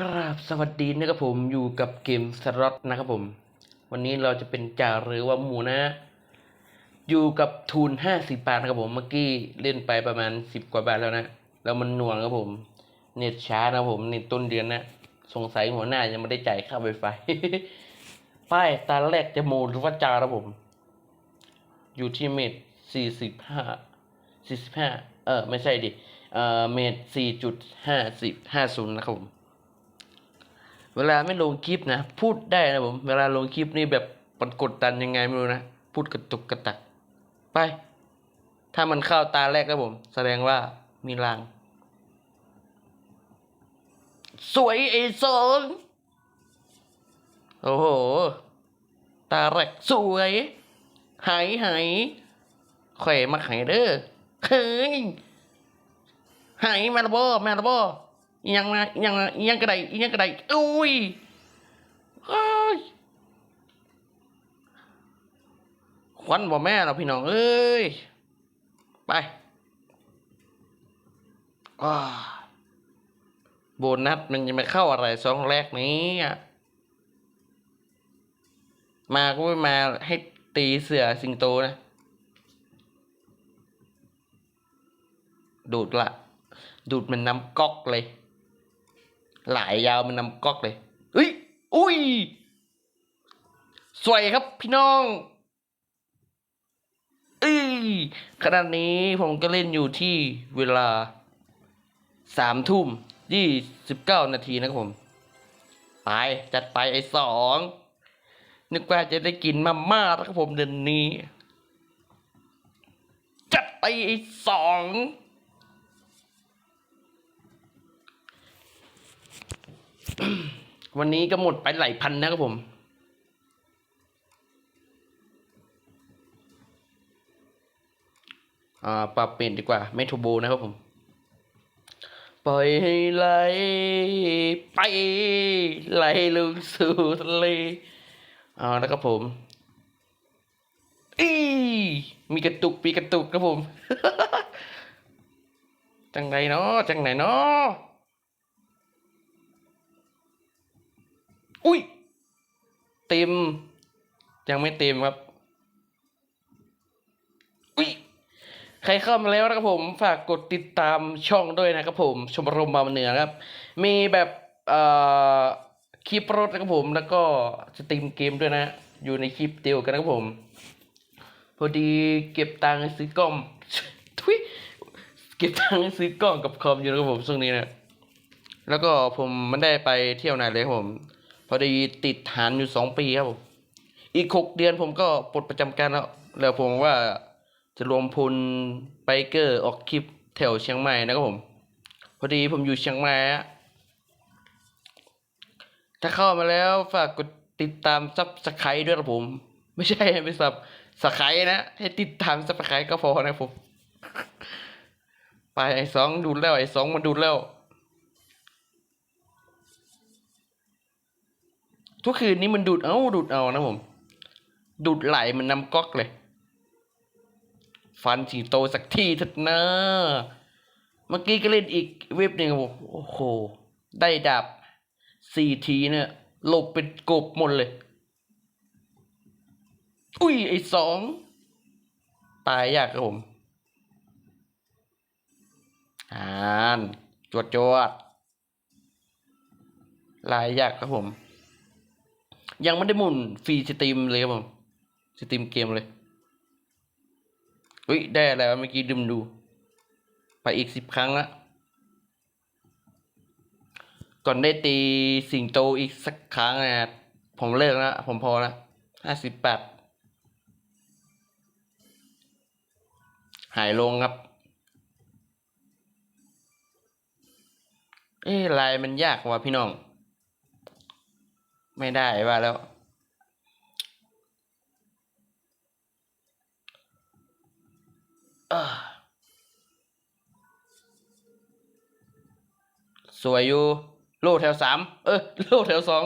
กราบสวัสดีนะครับผมอยู่กับเกมสล็อตนะครับผม วันนี้เราจะเป็นจ่าหรือว่าหมูนะ อยู่กับทุนห้าสิบบาทนะครับผมเมื่อกี้เล่นไปประมาณสิบกว่าบาทแล้วนะแล้วมันหน่วงครับผม เน็ตช้านะครับผมเน็ตต้นเดือนนะสงสัยหัวหน้ายังไม่ได้จ่ายค่าไวไฟป้ายตาแรกจะโมหรือว่าจ่าครับผม อยู่ที่เมตรสี่สิบห้าสี่สิบห้าเออไม่ใช่ดิเออเมตรสี่จุดห้าสิบห้าศูนย์นะครับผม เวลาไม่ลงคลิปนะ พูดได้นะผมเวลาลงคลิปนี่แบบมันกดดันยังไงไม่รู้นะพูดกระตุกกระตัก ไป ถ้ามันเข้าตาแรกครับผม แสดงว่ามีราง สวยไอ้สองโอ้โห ตาแรกสวย หายหายข่อยมาหายเด้อเฮ้ยหายมาละบ่มาละบ่อิห ยังมายังมายังกระไดยังกระไดอุ้ยเอ้ยควันบ่แม่เราพี่น้องเอ้ย ไปว้าโบนัสมันจะมาเข้าอะไรสองแรกนี้มาก็ไม่มาให้ตีเสือสิงโตนะดูดละ ดูดมันน้ำก๊อกเลย หลายยาวมันนำก๊อกเลยเฮ้ยอุ้ย สวยครับพี่น้องเอ้ยขณะนี้ผมก็เล่นอยู่ที่เวลาสามทุ่มยี่สิบเก้านาทีนะครับผม ไป จัดไปไอ้สองนึกว่าจะได้กินมาม่าแล้วครับผมเดือนนี้ จัดไปไอ้สอง วันนี้ก็หมดไปหลายพันนะครับผม อ่า ปรับเปลี่ยนดีกว่าไม่ทูโบนะครับผม ปล่อยให้ไหลไปไหลลงสู่ทะเลเอาแล้วครับผมอีมีกระตุกมีกระตุกครับผม จังไหนเนาะจังไหนเนาะ อุ้ยเต็ม ยังไม่เต็มครับ อุ้ยใครเข้ามาแล้วนะครับผม ฝากกดติดตามช่องด้วยนะครับผม ชมรมบาเหนือครับ มีแบบเอ่อคลิปรถนะครับผม แล้วก็สตรีมเกมด้วยนะ อยู่ในคลิปเดียวกันนะครับผม พอดีเก็บตังค์ซื้อกล้องทุยเก็บตังค์ซื้อกล้องกับคอมอยู่นะครับผมช่วงนี้นะแล้วก็ผมไม่ได้ไปเที่ยวไหนเลยครับผม พอดีติดฐานอยู่สองปีครับผมอีกหกเดือนผมก็ปลดประจำการแล้ว แล้วผมว่าจะรวมพลไบเกอร์ออกคลิปแถวเชียงใหม่นะครับผม พอดีผมอยู่เชียงใหม่ถ้าเข้ามาแล้วฝากกดติดตามซับสไครต์ด้วยครับผม ไม่ใช่ให้ไปซับสไครต์นะ ให้ติดตามซับสไครต์ก็พอนะครับผม ไปไอ้สองดูดแล้วไอ้สองมันดูดแล้ว ทุกคืนนี้มันดูดเอาดูดเอานะผม ดูดไหลมันนำก๊อกเลย ฟันสิงโตสักทีเถอะนะ เมื่อกี้ก็เล่นอีกเว็บหนึ่งผมโอ้โห ได้ดาบสี่ทีเนี่ยหลบเป็นกบหมดเลย อุ้ย ไอ้สอง ตายยากครับผมอ่านจวดจวดลายยากครับผม ยังไม่ได้หมุนฟรีสตรีมเลยครับผมสตรีมเกมเลยเฮ้ยได้อะไรวะเมื่อกี้ดื่มดู ไปอีกสิบครั้งละก่อนได้ตีสิงโตอีกสักครั้งนะผมเลิกแล้วผมพอละห้าสิบแปดหายลงครับ เอ้ลายมันยากว่ะพี่น้อง ไม่ได้ว่าแล้ว สวยอยู่ โลแถวสาม เออ โลแถวสอง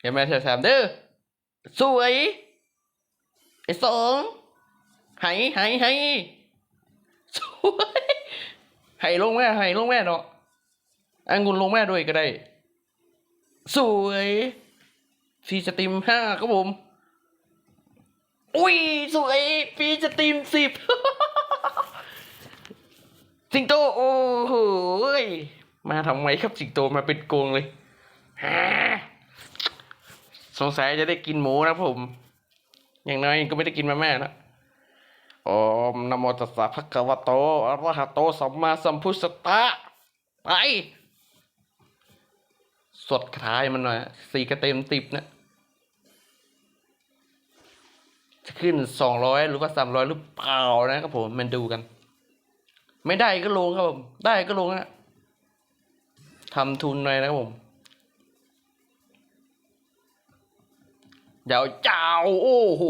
เห็นไหมแถวสามเด้อ สวย ไอ้สองไหไหไหสวยไหลงแม่ไหลงแม่เนาะอังุนลงแม่ด้วยก็ได้ สวย ฟีสตรีมห้าครับผม อุ้ย สวยฟีสตรีมสิบสิงโต โอ้โหมาทำไมครับสิงโตมาเป็นโกงเลยฮ่าสงสัยจะได้กินหมูนะผม อย่างน้อยก็ไม่ได้กินมาแม่นะอมนโมตัสสะภะคะวะโตอะระหะโตสัมมาสัมพุทธสสะไปสดคล้ายมันหน่อยสี่กระเต็มติบนะ จะ ขึ้นสองร้อยหรือว่าสามร้อยหรือเปล่านะครับผมมันดูกัน ไม่ได้ก็ลงครับผม ได้ก็ลงนะทำทุนหน่อยนะครับผมเดี๋ยวเจ้าโอ้โห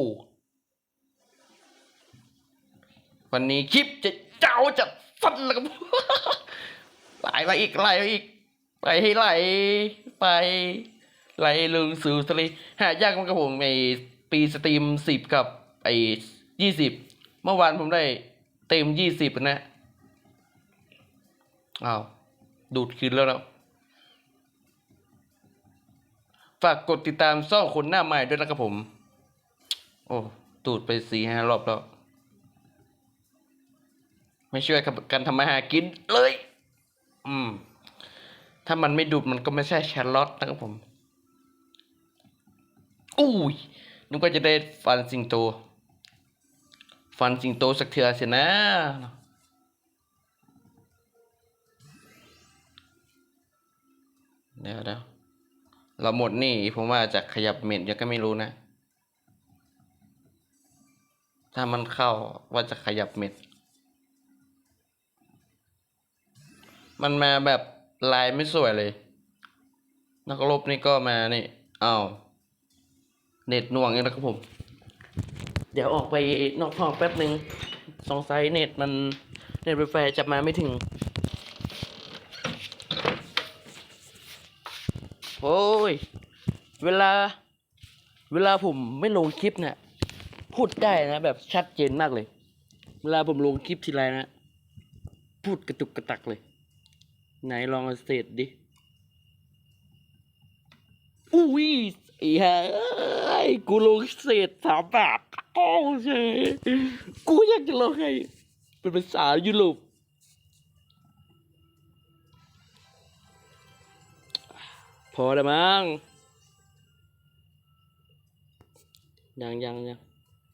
วันนี้คลิปจะเจ้าจะฟันแล้วครับไหลไปอีกไหลไปอีกไปให้ไหลไปไหลลงสู่ทะเลหายากมากครับผมไอปีสตรีมสิบกับ ไอ้ยี่สิบเมื่อวานผมได้เต็มยี่สิบนะอ้าวดูดคืนแล้วนะฝากกดติดตามซ่องคนหน้าใหม่ด้วยนะครับผม โอ้ตูดไปสี่ห้ารอบแล้ว ไม่ช่วยกันทำมาหากินเลย อืม ถ้ามันไม่ดูดมันก็ไม่ใช่แชร์ลอตนะครับผม อุ้ยนึกว่าจะได้ฟันสิงโต ฟันสิงโตสักเถื่อเสียนะเดี๋ยวเดี๋ยวเราหมดนี่ผมว่าจะขยับเม็ดยังก็ไม่รู้นะ ถ้ามันเข้าว่าจะขยับเม็ด มันมาแบบลายไม่สวยเลย นักรบนี่ก็มานี่อ้าวเน็ตน่วงอีกแล้วครับผม เดี๋ยวออกไปนอกห้องแป๊บหนึ่งสงสัยเน็ตมันเน็ตไฟฟ้าจะมาไม่ถึง โอ้ย เวลา เวลาผมไม่ลงคลิปเนี่ยพูดได้นะ แบบชัดเจนมากเลย เวลาผมลงคลิปทีไรนะ พูดกระตุกกระตักเลย ไหนลองเอาเศษดิอุ้ยไอ้ห่าเอ้กูลงเศษสามบาท โอ้เชกูอยากจะลงให้เป็นภาษายุโรปพอแล้มั้งยังยังยัง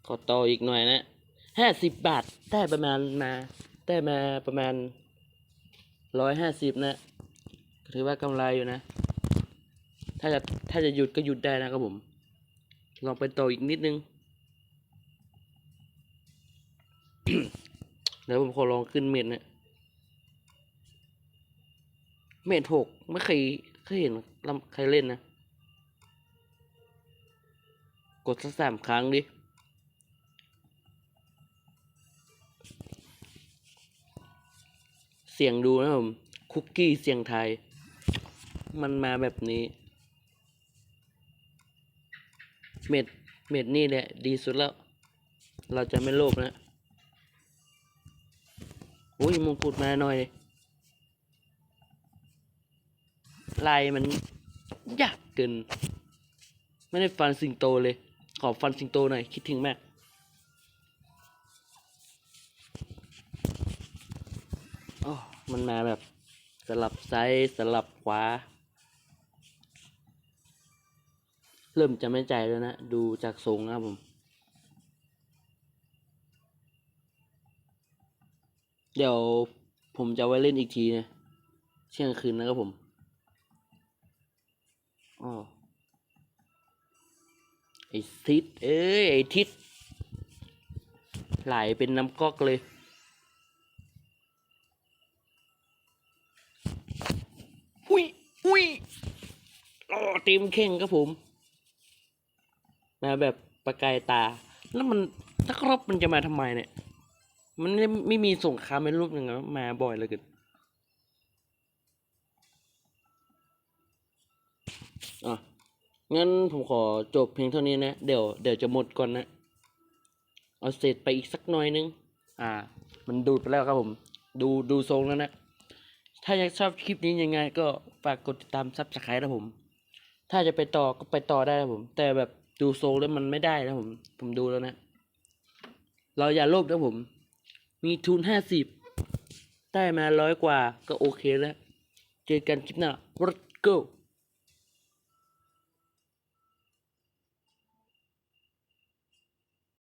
ขอต่ออีกหน่อยนะห้าสิบบาทได้ประมาณมาได้มาประมาณร้อยห้าสิบนะถือว่ากำไรอยู่นะ ถ้าจะถ้าจะหยุดก็หยุดได้นะครับผม ลองไปต่ออีกนิดนึง เดี๋ยวผมขอลองขึ้นเม็ดนะเม็ดหกไม่เคยเคยเห็นลำใครเล่นนะ กดสักสามครั้งดิเสียงดูนะผม คุกกี้เสียงไทย มันมาแบบนี้ เม็ด เม็ดนี่แหละ ดีสุดแล้ว เราจะไม่โลภนะ อ้ยมงกุฎมาหน่อยเลยลายมันยากเกิน ไม่ได้ฟันสิงโตเลย ขอฟันสิงโตหน่อย คิดถึงมากโอ้มันมาแบบสลับซ้ายสลับขวา เริ่มจะไม่ใจแล้วนะ ดูจากทรงนะครับผม เดี๋ยวผมจะไว้เล่นอีกทีนะเที่ยงคืนนะครับผมอ๋อไอทิศเอ้ยไอทิศไหลเป็นน้ำก๊อกเลยอุ้ยอุ้ยโอ้เต็มเข่งครับผม มาแบบประกายตา แล้วมันถ้าครบมันจะมาทำไมเนี่ย มันไม่ไม่มีสงครามในรูปหนึ่งอะมาบ่อยเลยกันอะงั้นผมขอจบเพียงเท่านี้นะ เดี๋ยวเดี๋ยวจะหมดก่อนนะ เอาเศษไปอีกสักหน่อยนึง อ่า มันดูดไปแล้วครับผม ดูดูทรงแล้วนะ ถ้าอยากชอบคลิปนี้ยังไง ก็ฝากกดติดตามซับสไครต์นะผม ถ้าจะไปต่อก็ไปต่อได้นะผม แต่แบบดูทรงแล้วมันไม่ได้นะผม ผมดูแล้วนะ เราอย่าโลภนะผม มีทุนห้าสิบได้มาร้อยกว่าก็โอเคแล้ว เจอกันคลิปหน้า Let's go